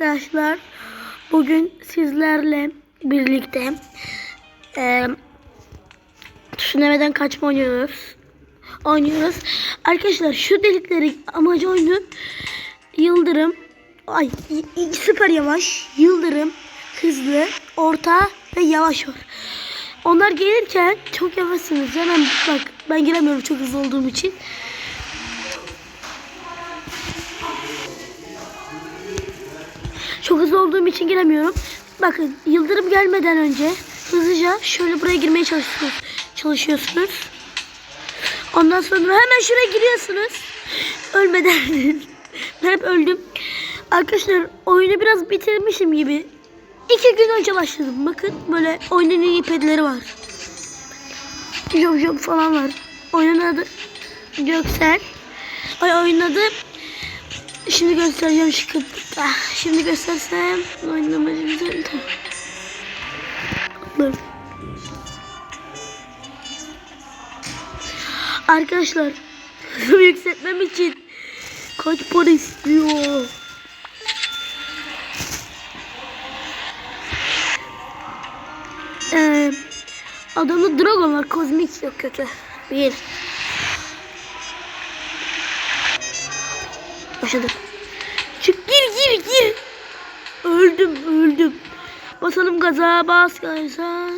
Arkadaşlar bugün sizlerle birlikte e, tsunami'den kaçma oynuyoruz. Oynuyoruz. Arkadaşlar şu delikleri amacı oyunun yıldırım ay süper yavaş, yıldırım, hızlı, orta ve yavaş var. Onlar gelirken çok yavaşsınız. Hemen bak ben giremiyorum çok hızlı olduğum için. Çok hızlı olduğum için giremiyorum. Bakın yıldırım gelmeden önce hızlıca şöyle buraya girmeye çalışıyorsunuz. çalışıyorsunuz. Ondan sonra hemen şuraya giriyorsunuz. Ölmeden. ben hep öldüm. Arkadaşlar oyunu biraz bitirmişim gibi. İki gün önce başladım. Bakın böyle oyunun iyi var. Job job falan var. Oyunun adı Göksel. Ay oyunun adı Şimdi göstereceğim şu. Ah, şimdi göstersem oynamacı güzel. Dur. Arkadaşlar yükseltmem için kaç para istiyor? Ee, adamda dragon var. Kozmik yok kötü. Bir. Başladık. Çık gir gir gir. Öldüm öldüm. Basalım gaza bas gaza.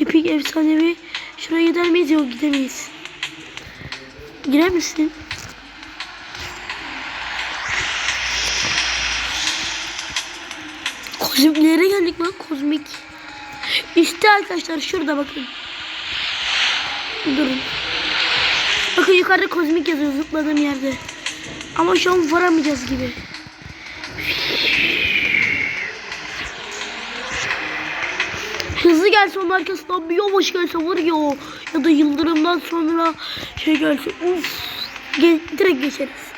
Epik efsanevi. Şuraya gider miyiz? Yok gidemeyiz. Girer misin? Kozmiklere geldik lan kozmik. İşte arkadaşlar şurada bakın. Durun. Bakın yukarıda kozmik yazıyor zıpladığım yerde. Ama şu an varamayacağız gibi. Hızlı gelse onun arkasından bir yavaş gelse var ya. Ya da yıldırımdan sonra şey gelse. Uf. Ge direkt geçeriz.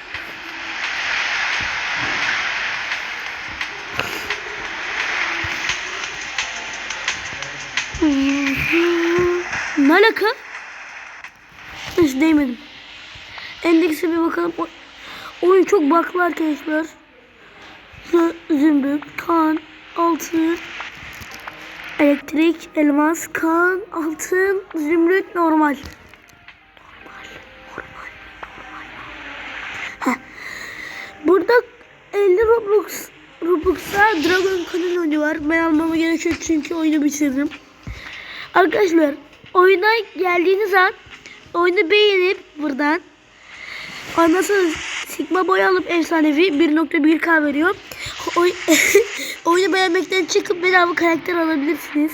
Ne alaka? Hiç değmedim. Endekse bir bakalım. Oyun çok baklı arkadaşlar. Zümrüt, kan, altın, elektrik, elmas, kan, altın, zümrüt, normal. Burada 50 Robux Robux'a Dragon Canyon var. Ben almama gerek yok çünkü oyunu bitirdim. Arkadaşlar oyuna geldiğiniz an oyunu beğenip buradan sonra Sigma boy alıp efsanevi 1.1k veriyor. Oy, oyunu beğenmekten çıkıp bedava karakter alabilirsiniz.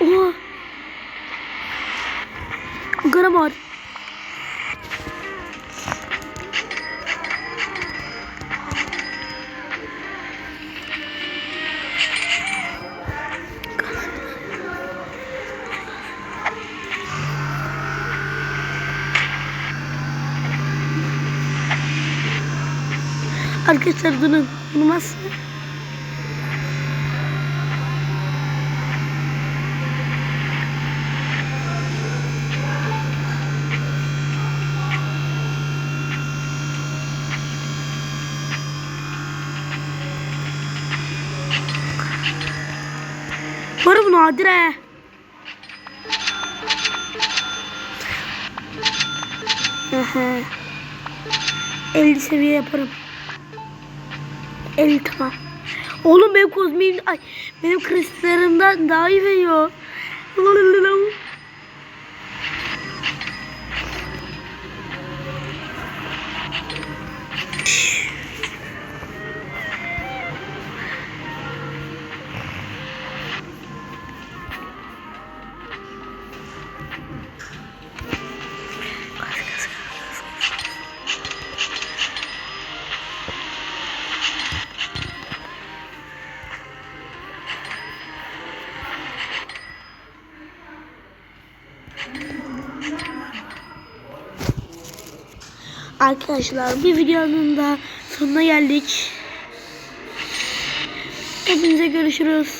Oha. Garamar. Arkadaşlar durun. Olmaz. Var bu nadire. Aha. 50 seviye yaparım. 50 tamam. Oğlum benim kozmiğim ay benim kristallerimden daha iyi veriyor. Arkadaşlar bir videonun da sonuna geldik. Hepinize görüşürüz.